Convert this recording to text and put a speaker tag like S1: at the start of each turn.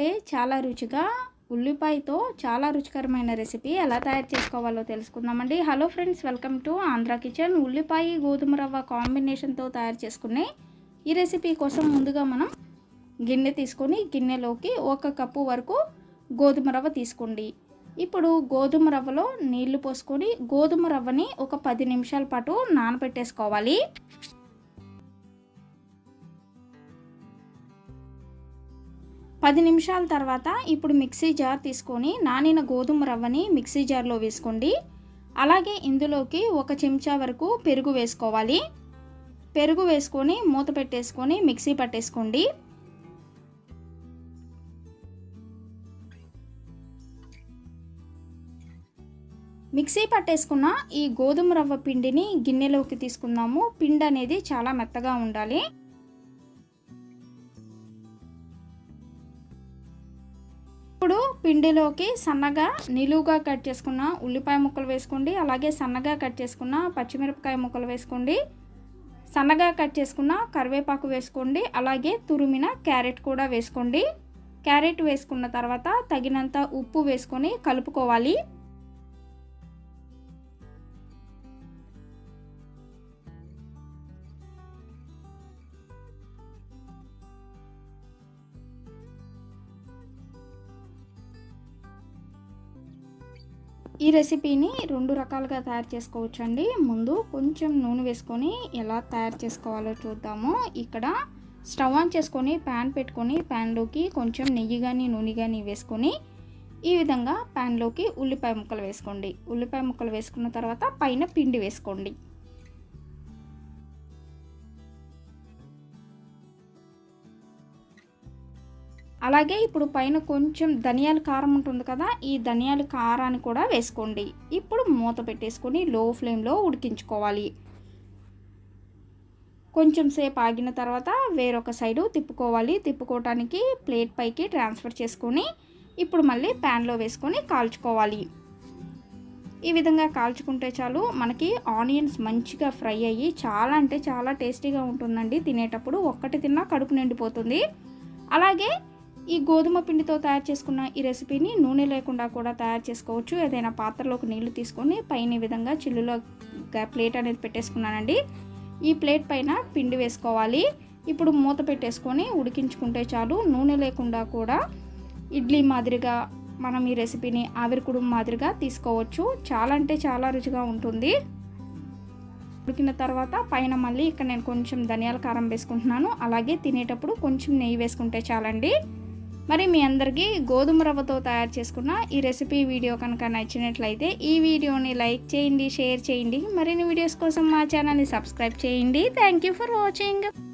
S1: అంటే చాలా రుచిగా ఉల్లిపాయతో చాలా రుచికరమైన రెసిపీ ఎలా తయారు చేసుకోవాలో తెలుసుకుందామండి. Hello friends welcome to Andhra kitchen. ఉల్లిపాయ గోధుమ రవ్వ కాంబినేషన్తో తయారు చేసుకునే ఈ రెసిపీ కోసం ముందుగా మనం గిన్నె తీసుకొని గిన్నెలోకి ఒక కప్పు వరకు గోధుమ రవ్వ తీసుకోండి. ఇప్పుడు గోధుమ రవ్వలో నీళ్ళు పోసుకొని గోధుమ రవ్వని ఒక పది నిమిషాల పాటు నానబెట్టేసుకోవాలి. పది నిమిషాల తర్వాత ఇప్పుడు మిక్సీ జార్ తీసుకొని నానిన గోధుమ రవ్వని మిక్సీ జార్లో వేసుకోండి. అలాగే ఇందులోకి ఒక చెంచా వరకు పెరుగు వేసుకోవాలి. పెరుగు వేసుకొని మూత పెట్టేసుకొని మిక్సీ పట్టేసుకోండి. మిక్సీ పట్టేసుకున్న ఈ గోధుమ రవ్వ పిండిని గిన్నెలోకి తీసుకుందాము. పిండి అనేది చాలా మెత్తగా ఉండాలి. పిండిలోకి సన్నగా నిలువుగా కట్ చేసుకున్న ఉల్లిపాయ ముక్కలు వేసుకోండి. అలాగే సన్నగా కట్ చేసుకున్న పచ్చిమిరపకాయ ముక్కలు వేసుకోండి. సన్నగా కట్ చేసుకున్న కరివేపాకు వేసుకోండి. అలాగే తురిమిన క్యారెట్ కూడా వేసుకోండి. క్యారెట్ వేసుకున్న తర్వాత తగినంత ఉప్పు వేసుకొని కలుపుకోవాలి. ఈ రెసిపీని రెండు రకాలుగా తయారు చేసుకోవచ్చు అండి ముందు కొంచెం నూనె వేసుకొని ఎలా తయారు చేసుకోవాలో చూద్దాము. ఇక్కడ స్టవ్ ఆన్ చేసుకొని ప్యాన్ పెట్టుకొని ప్యాన్లోకి కొంచెం నెయ్యి కానీ నూనె కానీ వేసుకొని ఈ విధంగా ప్యాన్లోకి ఉల్లిపాయ ముక్కలు వేసుకోండి. ఉల్లిపాయ ముక్కలు వేసుకున్న తర్వాత పైన పిండి వేసుకోండి. అలాగే ఇప్పుడు పైన కొంచెం ధనియాల కారం ఉంటుంది కదా ఈ ధనియాల కారాన్ని కూడా వేసుకోండి. ఇప్పుడు మూత పెట్టేసుకొని లో ఫ్లేమ్లో ఉడికించుకోవాలి. కొంచెం సేపు ఆగిన తర్వాత వేరొక సైడు తిప్పుకోవాలి. తిప్పుకోవటానికి ప్లేట్ పైకి ట్రాన్స్ఫర్ చేసుకొని ఇప్పుడు మళ్ళీ ప్యాన్లో వేసుకొని కాల్చుకోవాలి. ఈ విధంగా కాల్చుకుంటే చాలు మనకి ఆనియన్స్ మంచిగా ఫ్రై అయ్యి చాలా అంటే చాలా టేస్టీగా ఉంటుందండి. తినేటప్పుడు ఒక్కటి తిన్నా కడుపు నిండిపోతుంది. అలాగే ఈ గోధుమ పిండితో తయారు చేసుకున్న ఈ రెసిపీని నూనె లేకుండా కూడా తయారు చేసుకోవచ్చు. ఏదైనా పాత్రలోకి నీళ్ళు తీసుకొని పైన విధంగా చిల్లులో ప్లేట్ అనేది పెట్టేసుకున్నానండి. ఈ ప్లేట్ పైన పిండి వేసుకోవాలి. ఇప్పుడు మూత పెట్టేసుకొని ఉడికించుకుంటే చాలు. నూనె లేకుండా కూడా ఇడ్లీ మాదిరిగా మనం ఈ రెసిపీని ఆవిరికుడు మాదిరిగా తీసుకోవచ్చు. చాలా అంటే చాలా రుచిగా ఉంటుంది. ఉడికిన తర్వాత పైన మళ్ళీ ఇక్కడ నేను కొంచెం ధనియాల కారం వేసుకుంటున్నాను. అలాగే తినేటప్పుడు కొంచెం నెయ్యి వేసుకుంటే చాలండి. మరి మీ అందరికీ గోధుమ రవ్వతో తయారు చేసుకున్న ఈ రెసిపీ వీడియో కనుక నచ్చినట్లయితే ఈ వీడియోని లైక్ చేయండి షేర్ చేయండి. మరిన్ని వీడియోస్ కోసం మా ఛానల్ని సబ్స్క్రైబ్ చేయండి. Thank you for watching